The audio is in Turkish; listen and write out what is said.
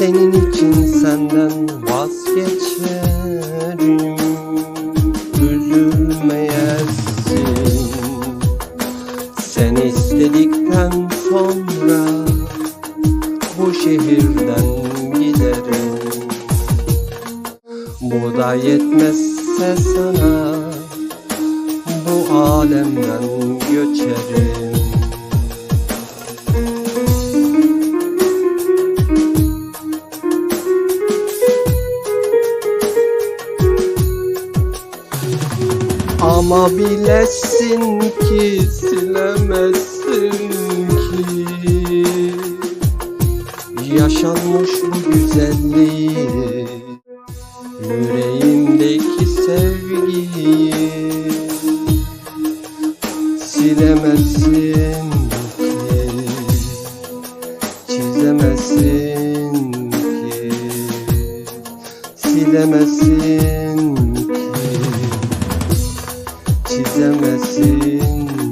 Senin için senden vazgeçerim. Üzülmeyesin Sen istedikten sonra Bu şehirden giderim. Bu da yetmezse sana Bu alemden göçerim. Ama bilesin ki silemezsin ki. Yaşanmış bu güzelliği Yüreğimdeki sevgiyi Silemezsin ki Çizemezsin ki. Silemezsin ki çizemezsin